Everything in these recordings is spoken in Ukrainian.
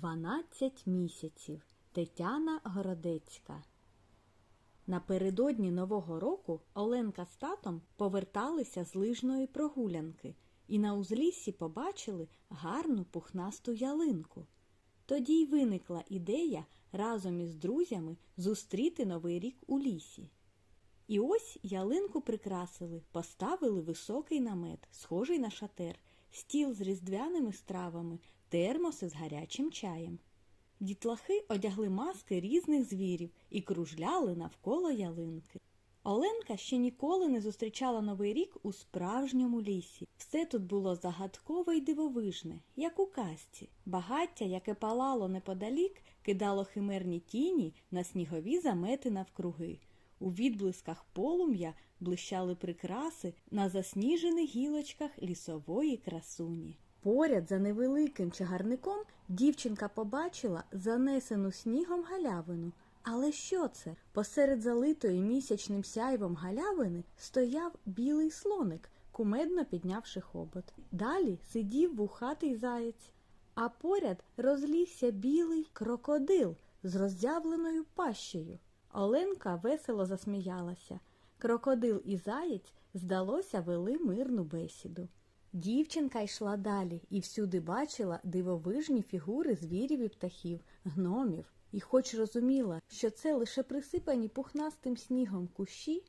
Дванадцять місяців. Тетяна Городецька. Напередодні Нового року Оленка з татом поверталися з лижної прогулянки і на узліссі побачили гарну пухнасту ялинку. Тоді й виникла ідея разом із друзями зустріти Новий рік у лісі. І ось ялинку прикрасили, поставили високий намет, схожий на шатер, стіл з різдвяними стравами, термоси з гарячим чаєм. Дітлахи одягли маски різних звірів і кружляли навколо ялинки. Оленка ще ніколи не зустрічала Новий рік у справжньому лісі. Все тут було загадкове й дивовижне, як у казці. Багаття, яке палало неподалік, кидало химерні тіні на снігові замети навкруги. У відблисках полум'я блищали прикраси на засніжених гілочках лісової красуні. Поряд за невеликим чагарником дівчинка побачила занесену снігом галявину. Але що це? Посеред залитої місячним сяйвом галявини стояв білий слоник, кумедно піднявши хобот. Далі сидів вухатий заєць, а поряд розлігся білий крокодил з роззявленою пащею. Оленка весело засміялася. Крокодил і заєць, здалося, вели мирну бесіду. Дівчинка йшла далі і всюди бачила дивовижні фігури звірів і птахів, гномів, і хоч розуміла, що це лише присипані пухнастим снігом кущі,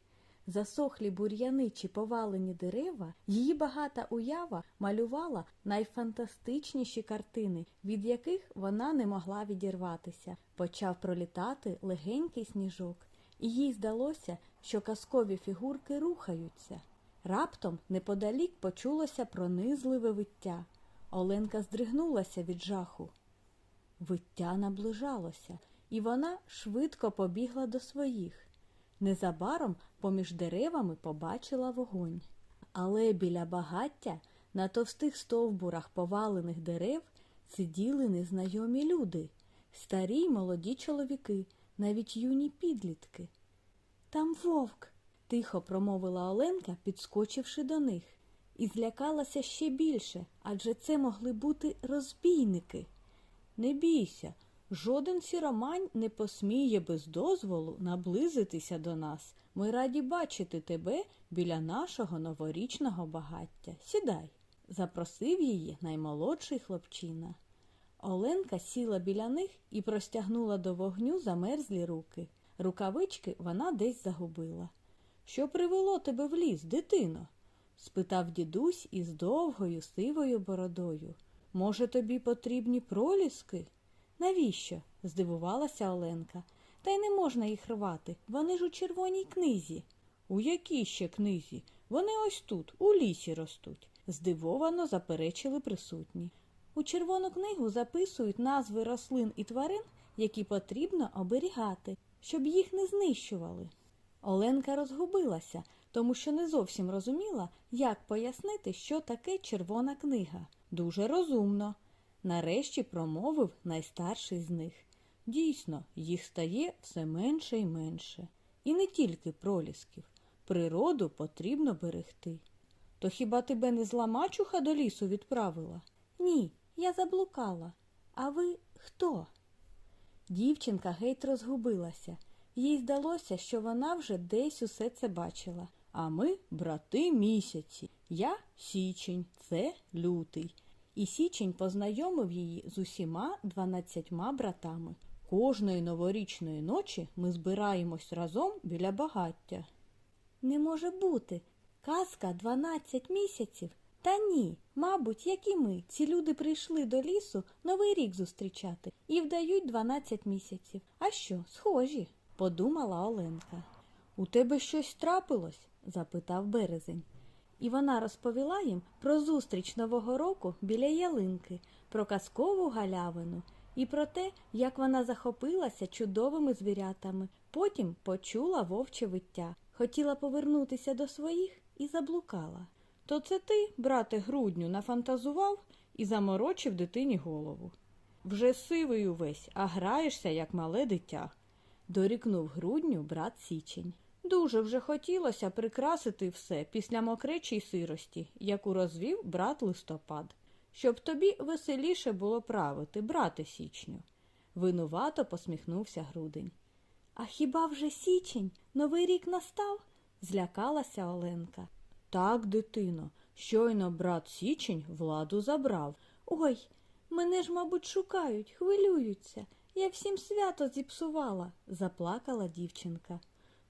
засохлі бур'яни чи повалені дерева, її багата уява малювала найфантастичніші картини, від яких вона не могла відірватися. Почав пролітати легенький сніжок, і їй здалося, що казкові фігурки рухаються. Раптом неподалік почулося пронизливе виття. Оленка здригнулася від жаху. Виття наближалося, і вона швидко побігла до своїх. Незабаром поміж деревами побачила вогонь. Але біля багаття на товстих стовбурах повалених дерев сиділи незнайомі люди, старі й молоді чоловіки, навіть юні підлітки. Там вовк, тихо промовила Оленка, підскочивши до них, і злякалася ще більше, адже це могли бути розбійники. Не бійся, жоден сіромань не посміє без дозволу наблизитися до нас. Ми раді бачити тебе біля нашого новорічного багаття. Сідай, запросив її наймолодший хлопчина. Оленка сіла біля них і простягнула до вогню замерзлі руки. Рукавички вона десь загубила. Що привело тебе в ліс, дитино? спитав дідусь із довгою сивою бородою. Може, тобі потрібні проліски? Навіщо? здивувалася Оленка. Та й не можна їх рвати. Вони ж у червоній книзі. У якій ще книзі? Вони ось тут, у лісі ростуть, здивовано заперечили присутні. У червону книгу записують назви рослин і тварин, які потрібно оберігати, щоб їх не знищували. Оленка розгубилася, тому що не зовсім розуміла, як пояснити, що таке червона книга. Дуже розумно. Нарешті промовив найстарший з них. Дійсно, їх стає все менше і менше. І не тільки пролісків. Природу потрібно берегти. То хіба тебе не зла мачуха до лісу відправила? Ні, я заблукала. А ви хто? Дівчинка геть розгубилася. Їй здалося, що вона вже десь усе це бачила. А ми брати місяці. Я січень, це лютий. І січень познайомив її з усіма дванадцятьма братами. Кожної новорічної ночі ми збираємось разом біля багаття. Не може бути. Казка дванадцять місяців. Та ні, мабуть, як і ми, ці люди прийшли до лісу новий рік зустрічати і вдають дванадцять місяців. А що, схожі? Подумала Оленка. У тебе щось трапилось? запитав березень. І вона розповіла їм про зустріч Нового року біля ялинки, про казкову галявину і про те, як вона захопилася чудовими звірятами, потім почула вовче виття, хотіла повернутися до своїх і заблукала. То це ти, брате грудню, нафантазував і заморочив дитині голову. Вже сивий увесь, а граєшся, як мале дитя, дорікнув грудню брат Січень. Дуже вже хотілося прикрасити все після мокречій сирості, яку розвів брат листопад. щоб тобі веселіше було правити, брате січню. Винувато посміхнувся грудень. А хіба вже січень, новий рік настав? злякалася Оленка. Так, дитино, щойно брат Січень владу забрав. Ой, мене ж, мабуть, шукають, хвилюються. Я всім свято зіпсувала, заплакала дівчинка.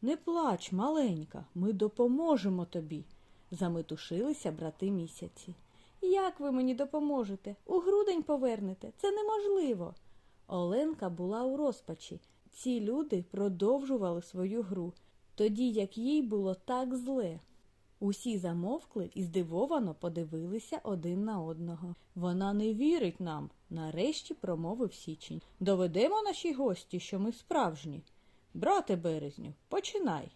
Не плач, маленька, ми допоможемо тобі, заметушилися брати місяці. Як ви мені допоможете? У грудень повернете? Це неможливо. Оленка була у розпачі. Ці люди продовжували свою гру, тоді як їй було так зле. Усі замовкли і здивовано подивилися один на одного. Вона не вірить нам, нарешті промовив січень. Доведемо нашій гості, що ми справжні. Брате березню, починай.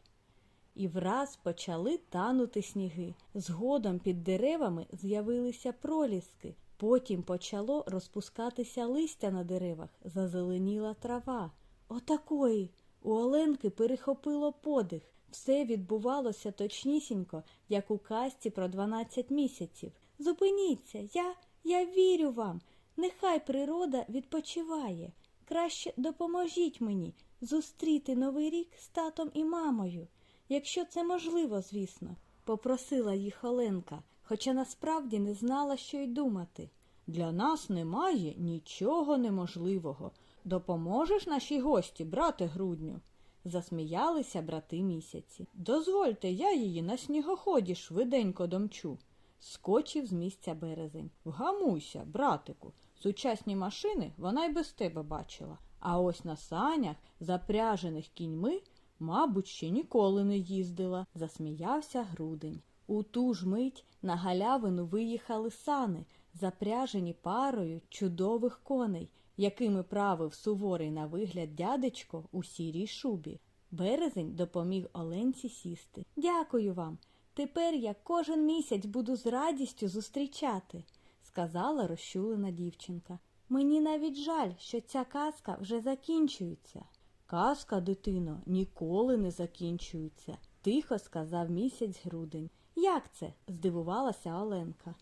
І враз почали танути сніги. Згодом під деревами з'явилися проліски. Потім почало розпускатися листя на деревах, зазеленіла трава. Отакої. У Оленки перехопило подих. Все відбувалося точнісінько, як у казці про 12 місяців. Зупиніться, я, я вірю вам. Нехай природа відпочиває. Краще допоможіть мені зустріти новий рік з татом і мамою, якщо це можливо, звісно, попросила їх Оленка, хоча насправді не знала, що й думати. Для нас немає нічого неможливого. Допоможеш нашій гості, брате грудню? Засміялися брати місяці. Дозвольте, я її на снігоході швиденько домчу. Скочив з місця березень. Вгамуйся, братику. Сучасні машини вона й без тебе бачила. А ось на санях, запряжених кіньми, мабуть, ще ніколи не їздила, засміявся грудень. У ту ж мить на галявину виїхали сани, запряжені парою чудових коней, якими правив суворий на вигляд дядечко у сірій шубі. Березень допоміг Оленці сісти. Дякую вам. Тепер я кожен місяць буду з радістю зустрічати, сказала розчулена дівчинка. Мені навіть жаль, що ця казка вже закінчується. Казка, дитино, ніколи не закінчується, тихо сказав місяць грудень. Як це? здивувалася Оленка.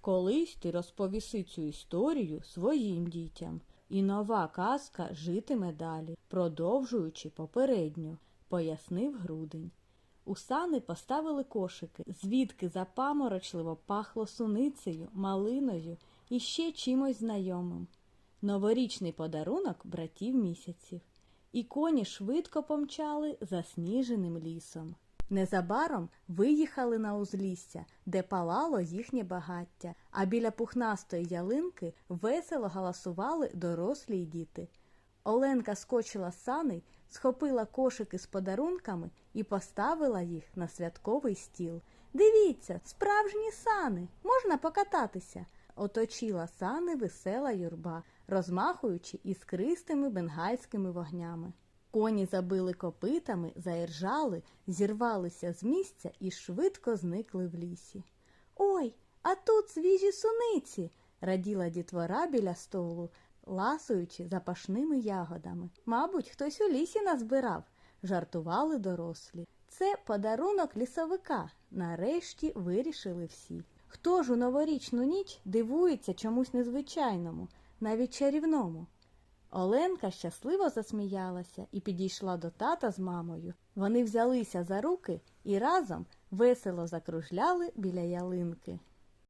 Колись ти розповіси цю історію своїм дітям, і нова казка житиме далі, продовжуючи попередню, пояснив грудень. У сани поставили кошики, звідки запаморочливо пахло суницею, малиною і ще чимось знайомим. Новорічний подарунок братів місяців. І коні швидко помчали засніженим лісом. Незабаром виїхали на узлісся, де палало їхнє багаття, а біля пухнастої ялинки весело галасували дорослі й діти. Оленка скочила з саней, схопила кошики з подарунками і поставила їх на святковий стіл. Дивіться, справжні сани, можна покататися. Оточила сани весела юрба, розмахуючи іскристими бенгальськими вогнями. Коні забили копитами, заіржали, зірвалися з місця і швидко зникли в лісі. Ой, а тут свіжі суниці, раділа дітвора біля столу, ласуючи запашними ягодами. Мабуть, хтось у лісі назбирав, жартували дорослі. Це подарунок лісовика. Нарешті вирішили всі. Хто ж у новорічну ніч дивується чомусь незвичайному, навіть чарівному? Оленка щасливо засміялася і підійшла до тата з мамою. Вони взялися за руки і разом весело закружляли біля ялинки.